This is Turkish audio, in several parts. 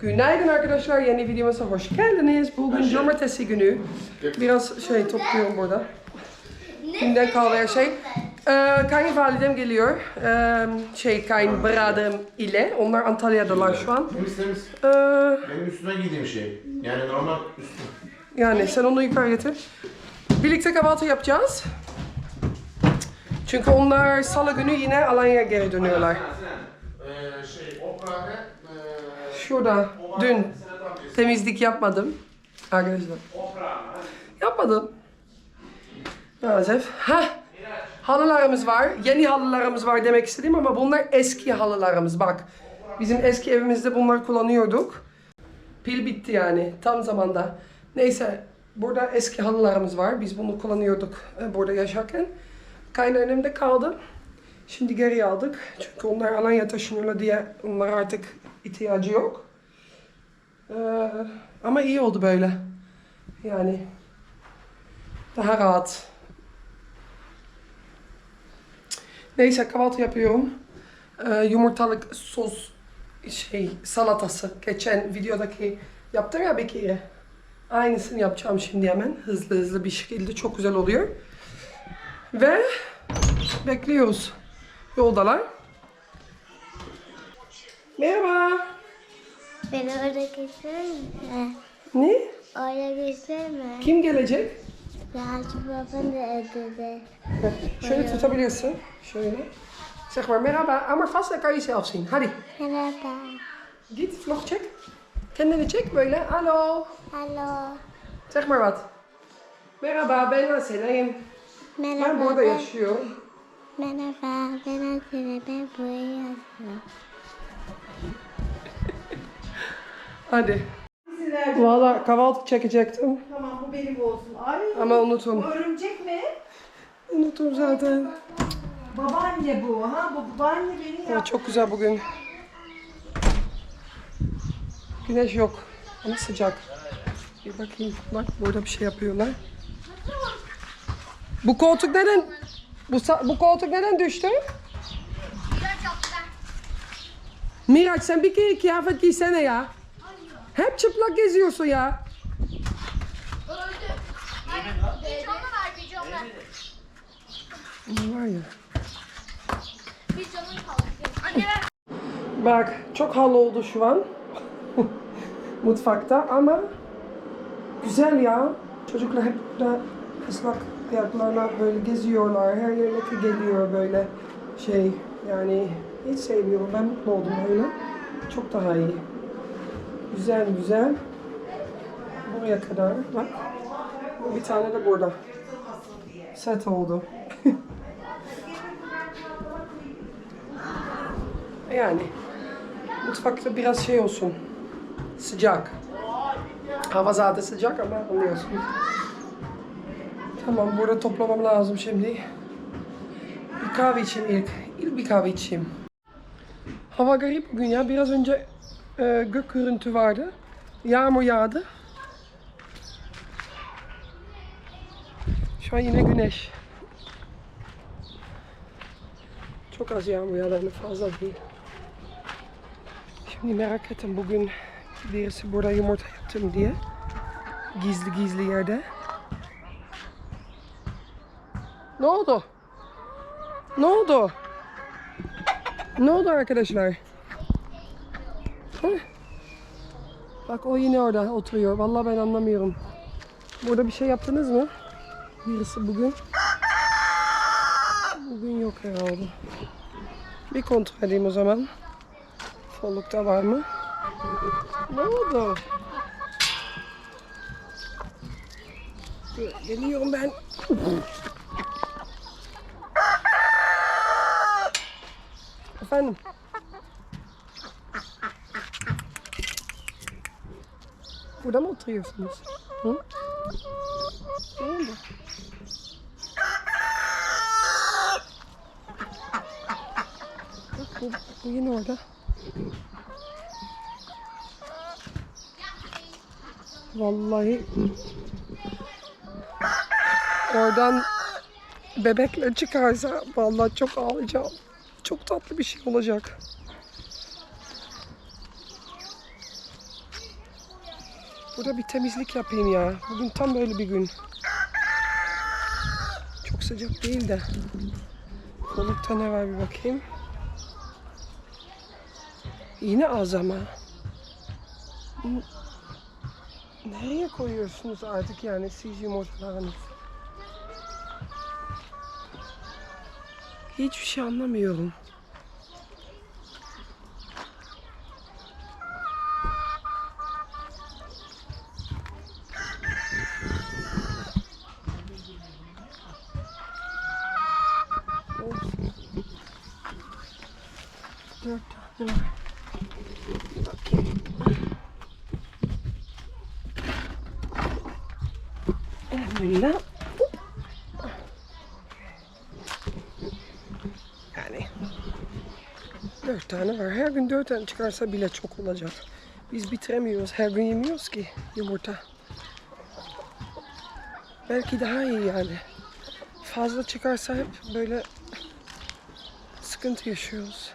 Günaydın arkadaşlar, yeni videomuza hoş geldiniz. Bugün cumartesi günü. Biraz şey topluyorum burada. Günden kalan her şey. Ee, kayınvalidem geliyor. Ee, şey kayınbiraderim ile. Onlar Antalya'dalar şu an. Temiz temiz. Ee, Benim üstüne giydiğim şey. Yani normal üstü. yani sen onu yukarı getir. Birlikte kahvaltı yapacağız. Çünkü onlar salı günü yine Alanya'ya geri dönüyorlar. Ee, şey, opera ne? Ee, Şurada dün temizlik yapmadım. Arkadaşlar. Yapmadım. Maalesef. Ha. Halılarımız var. Yeni halılarımız var demek istedim ama bunlar eski halılarımız. Bak. Bizim eski evimizde bunları kullanıyorduk. Pil bitti yani tam zamanda. Neyse burada eski halılarımız var. Biz bunu kullanıyorduk e, burada yaşarken. Kaynannemde kaldı. Şimdi geri aldık. Çünkü onlar Alanya taşınıyorlar diye onlar artık ihtiyacı yok. Ee, ama iyi oldu böyle. Yani daha rahat. Neyse kahvaltı yapıyorum. Ee, yumurtalık sos şey salatası. Geçen videodaki yaptım ya bir kere. Aynısını yapacağım şimdi hemen. Hızlı hızlı bir şekilde çok güzel oluyor. Ve bekliyoruz. Yoldalar. Merhaba. Beni orada götürme. Ne? Oraya götürme. Kim gelecek? Yağcı baban da ödedi. Şöyle tutabilirsin. Şöyle. Zeg maar merhaba. Ama vast kan je zelf zien. Hadi. Merhaba. Git vlog çek. Kendini çek böyle. Hallo. Alo. Zeg maar wat. Merhaba ben Asena'yım. Merhaba. Ben burada yaşıyorum. Merhaba. Ben Asile. Ben buraya yazıyorum. Hadi. Valla kahvaltı çekecektim. Tamam bu benim olsun. Ay Ama bu unuttum. örümcek mi? Unuttum zaten. Babaanne bu ha. Bu babaanne beni yaptı. çok güzel bugün. Güneş yok. Ama sıcak. Bir bakayım. Bak burada bir şey yapıyorlar. Bu koltuk neden bu, bu koltuk neden düştü? Miraç sen bir kere kıyafet giysene ya. Hep çıplak geziyorsun ya. Pijama ver pijama. Ne var ya? Pijamanı kaldı. Anne ver. Bak çok halı oldu şu an. Mutfakta ama güzel ya. Çocuklar hep burada ıslak ayaklarla böyle geziyorlar. Her yerine geliyor böyle şey yani hiç sevmiyorum. Ben mutlu oldum öyle. Çok daha iyi. Güzel güzel. Buraya kadar bak. Bir tane de burada. Set oldu. yani mutfakta biraz şey olsun. Sıcak. Hava zaten sıcak ama anlıyorsun. Tamam burada toplamam lazım şimdi. Bir kahve içeyim ilk. İlk bir kahve içeyim. Hava garip bugün ya. Biraz önce e, gök vardı. Yağmur yağdı. Şu an yine güneş. Çok az yağmur yağdı ama fazla değil. Şimdi merak ettim bugün birisi burada yumurta yaptım diye. Gizli gizli yerde. Ne oldu? Ne oldu? Ne oldu arkadaşlar? Heh. Bak o yine orada oturuyor. Vallahi ben anlamıyorum. Burada bir şey yaptınız mı? Birisi bugün. Bugün yok herhalde. Bir kontrol edeyim o zaman. Follukta var mı? Ne oldu? Geliyorum ben. Efendim? Burada mı oturuyorsunuz? Hı? Ne oldu? Bu, bu yine orada. Vallahi oradan bebekle çıkarsa vallahi çok ağlayacağım. Çok tatlı bir şey olacak. Burada bir temizlik yapayım ya. Bugün tam böyle bir gün. Çok sıcak değil de. Konukta ne var bir bakayım. Yine az ama. Nereye koyuyorsunuz artık yani siz yumurtalarınızı? Hiçbir şey anlamıyorum. Dört tane var. Bakayım. Elhamdülillah. Yani dört tane var. Her gün dört tane çıkarsa bile çok olacak. Biz bitiremiyoruz. Her gün yemiyoruz ki yumurta. Belki daha iyi yani. Fazla çıkarsa hep böyle sıkıntı yaşıyoruz.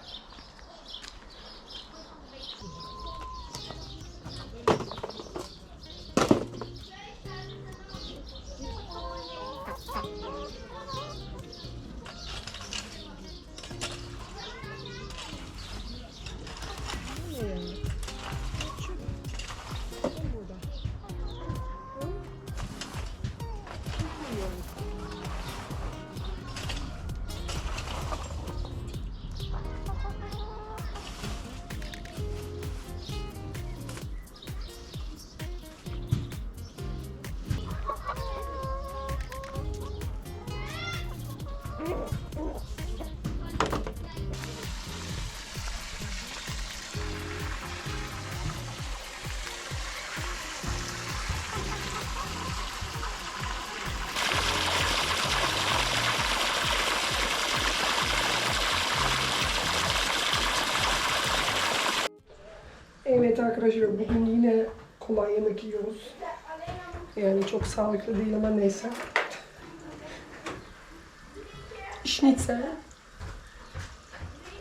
Arkadaşlar bugün yine kolay yemek yiyoruz. Yani çok sağlıklı değil ama neyse. Schnitzel.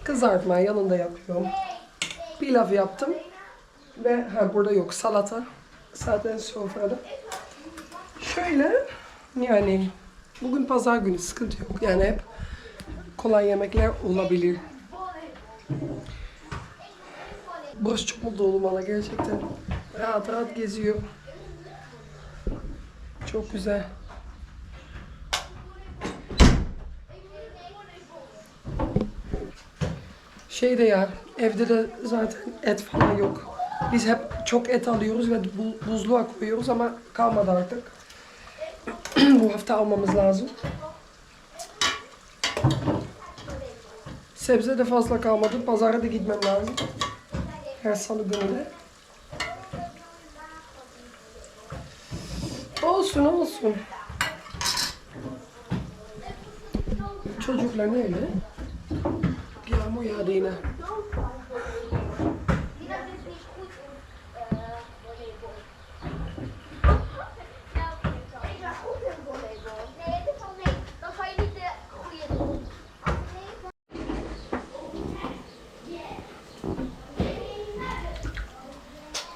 Kızartma yanında yapıyorum. Pilav yaptım. Ve ha burada yok salata. Zaten sofrada. Şöyle yani bugün pazar günü sıkıntı yok. Yani hep kolay yemekler olabilir. Burası çok mutlu oldum valla gerçekten. Rahat rahat geziyor. Çok güzel. Şey de ya, evde de zaten et falan yok. Biz hep çok et alıyoruz ve bu- buzluğa koyuyoruz ama kalmadı artık. bu hafta almamız lazım. Sebze de fazla kalmadı. Pazara da gitmem lazım. Her salı günü. Olsun olsun. Çocuklar neyle? Yağmur yağdı yine. Dan ga je niet de goede doen.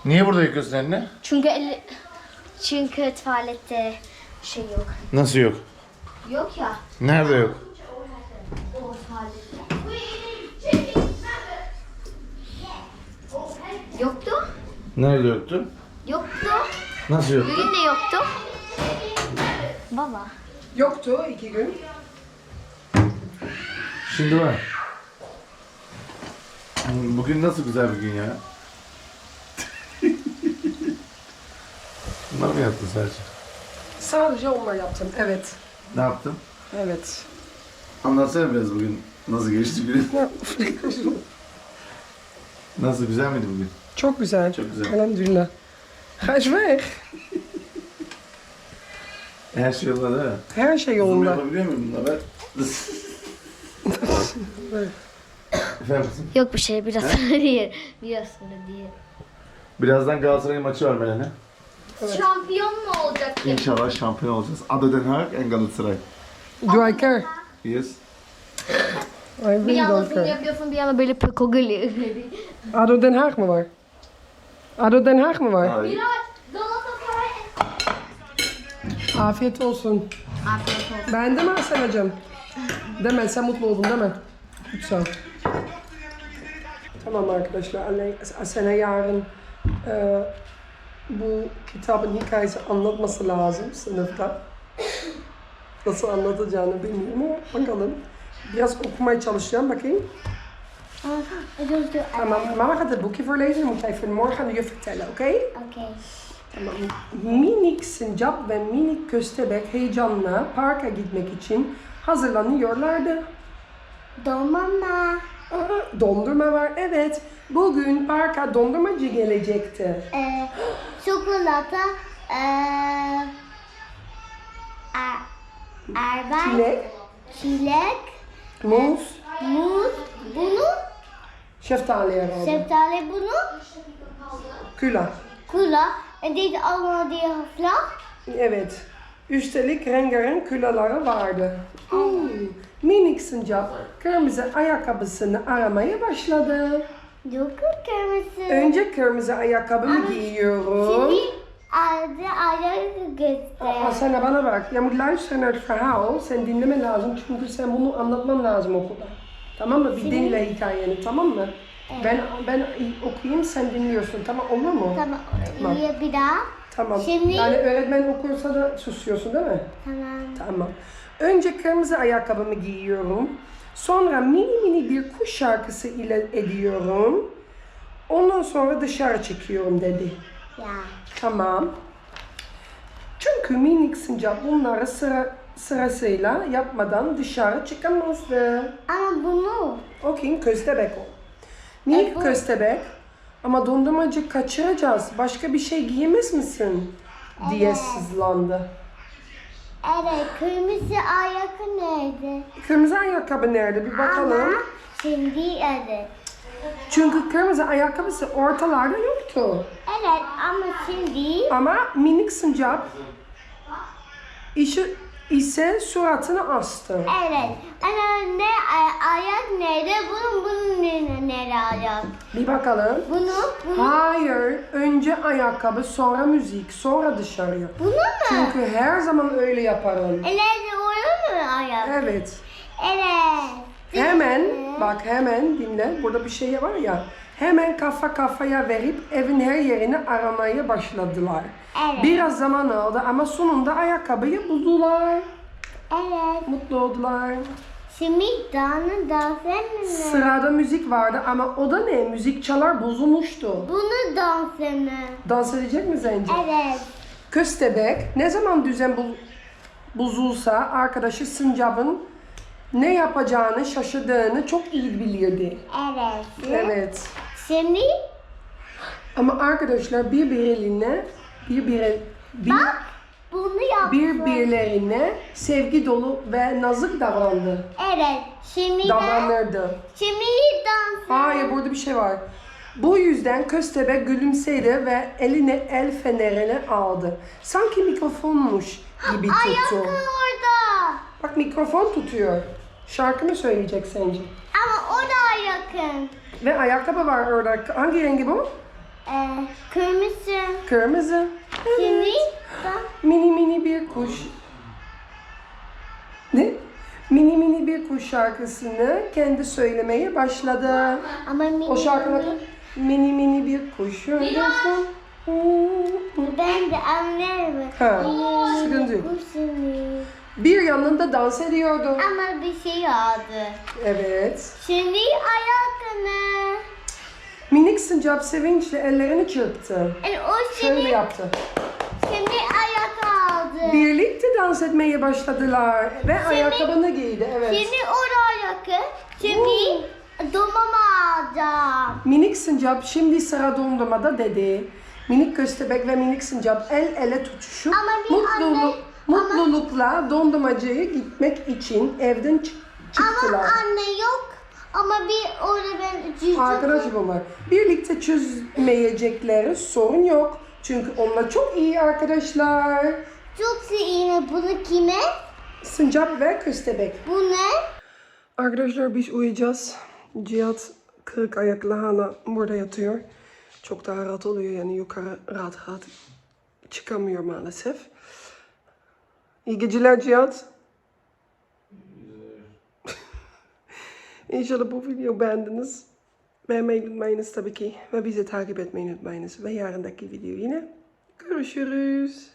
Niye burada yıkıyorsun elini? Çünkü el, çünkü tuvalette şey yok. Nasıl yok? Yok ya. Nerede yok? O tuvalette. Yoktu. Nerede yoktu? Yoktu. Nasıl yoktu? Bugün de yoktu. Baba. Yoktu iki gün. Şimdi var. Bugün nasıl güzel bir gün ya? Bunlar mı yaptın sadece? Sadece onlar yaptım. Evet. Ne yaptın? Evet. Anlatsana biraz bugün nasıl geçti günün? Nasıl güzel miydi bugün? Çok güzel. Çok güzel. Elhamdülillah. Weg. Her şey yolunda değil mi? Her şey Zoom yolunda. yapabiliyor muyum bununla ben? Efendim kızım? Yok bir şey biraz sonra diye. Biraz sonra diye. Birazdan Galatasaray'ın maçı var Şampiyon mu olacak? İnşallah şampiyon olacağız. Ado Den Haag en Galatasaray. Do I care? Yes. I Bir really yana don't film care. yapıyorsun bir yana böyle pekoguli. ADO Den Haag mı var? ADO Den Haag mı var? Hayır. Galatasaray Afiyet olsun. Afiyet olsun. Beğendin mi Asena'cığım? Deme sen mutlu oldun değil mi? Lütfen. Tamam arkadaşlar. Anne- Asena yarın e, bu kitabın hikayesi anlatması lazım sınıfta. Nasıl anlatacağını bilmiyorum ama bakalım. Biraz okumaya çalışacağım bakayım. Tamam, mama gaat het boekje voorlezen. Dan moet hij even morgen aan de juf vertellen, oké? Oké. Tamam. Minik sincap ve minik köstebek heyecanla parka gitmek için hazırlanıyorlardı. Doe mama. Aa, dondurma var, evet. Bugün parka dondurmacı gelecekti. Eh, chocolade. Eh, a- aardbei. Çilek, Çilek. muz, Muz. Bunu. şeftali herhalde. Şeftali bunu. Külah. Kola. En deze allemaal die gevlag. Evet. Üstelik rengarenk külaları vardı. Hmm. Minik sincap kırmızı ayakkabısını aramaya başladı. Doe kırmızı. Önce kırmızı ayakkabımı giyiyorum. Şimdi adı ayağı göster. Aa, sen de bana bak. Luisteren naar het verhaal. Sen dinleme lazım çünkü sen bunu anlatman lazım okulda. Tamam mı? Bir dinle hikayeni tamam mı? Ben ben okuyayım sen dinliyorsun tamam olur mu? Tamam. Tamam. Bir daha. Tamam. Şimdi- Yani öğretmen okursa da susuyorsun değil mi? Tamam. Tamam. Önce kırmızı ayakkabımı giyiyorum. Sonra mini mini bir kuş şarkısı ile ediyorum. Ondan sonra dışarı çıkıyorum dedi. Ya. Tamam. Çünkü minik sincap bunları sıra, sırasıyla yapmadan dışarı çıkamazdı. Ama bunu. O kim? Köstebek o. Minik E, bu- köstebek. Ama dondurmacı kaçıracağız. Başka bir şey giymez misin? Diye Evet. sızlandı. Evet. Kırmızı ayakkabı nerede? Kırmızı ayakkabı nerede? Bir bakalım. Ama şimdi evet. Çünkü kırmızı ayakkabısı ortalarda yoktu. Evet ama şimdi Ama minik sincap işi ise suratını astı. evet. Ama ne ay- ayak nerede? Bunun bunun ne, nerede ayak? Bir bakalım. Bunu bunu Hayır, önce ayakkabı, sonra müzik, sonra dışarıya. bunu mu? Çünkü her zaman öyle yaparım. E, nerede orada mı ayak? Evet. Evet. Hemen, bak hemen dinle. Burada bir şey var ya. Hemen kafa kafaya verip evin her yerini aramaya başladılar. Evet. Biraz zaman aldı ama sonunda ayakkabıyı buldular. Evet. Mutlu oldular. Şimdi dans dans mı? Sırada müzik vardı ama o da ne? Müzik çalar bozulmuştu. Bunu dans mı? Dans edecek mi sence? Evet. Köstebek ne zaman düzen bu- bozulsa arkadaşı Sincap'ın ne yapacağını şaşırdığını çok iyi bilirdi. Evet. Evet. Şimdi Ama arkadaşlar birbirine birbirine bir, bunu yaptım. birbirlerine sevgi dolu ve nazik davrandı. Evet. Şimdi ben, Davranırdı. şimdi dans. Hayır burada bir şey var. Bu yüzden köstebek gülümsedi ve eline el fenerini aldı. Sanki mikrofonmuş gibi tuttu. Ayakkabı orada. Bak mikrofon tutuyor. Şarkı mı söyleyecek sence? Ama o da yakın. Ve ayakkabı var orada. Hangi rengi bu? Ee, kırmızı. Kırmızı. Evet. Mini mini bir kuş. Ne? Mini mini bir kuş şarkısını kendi söylemeye başladı. ama mini, O şarkının mini mini bir kuş. Ben de anlarım. Ha, sıkıntı yok. Bir yanında dans ediyordu. Ama bir şey oldu. Evet. Şimdi ayakkabı. Minik sincap sevinçle ellerini çırptı. Yani o Şöyle şimdi, yaptı. şimdi ayak aldı. Birlikte dans etmeye başladılar ve ayakkabını giydi. Evet. Şimdi o da yakın. Şimdi domama alacağım. Minik sincap şimdi sıra dondurmada dedi. Minik köstebek ve minik sincap el ele tutuşup Ama mutluluk, anne- mutlulukla dondurmacıya gitmek için evden çık- çıktılar. Ama anne yok. Ama bir orada ben cüzdüm. Arkadaşım var. Birlikte çözmeyecekleri sorun yok. Çünkü onlar çok iyi arkadaşlar. Çok iyi. Bunu kime? Sincap ve köstebek. Bu ne? Arkadaşlar biz uyuyacağız. Cihat kırık ayaklı hala burada yatıyor. Çok daha rahat oluyor yani yukarı rahat rahat çıkamıyor maalesef. İyi geceler Cihat. İnşallah bu videoyu beğendiniz. Beğenmeyi unutmayınız tabii ki. Ve bizi takip etmeyi unutmayınız. Ve yarındaki video yine görüşürüz.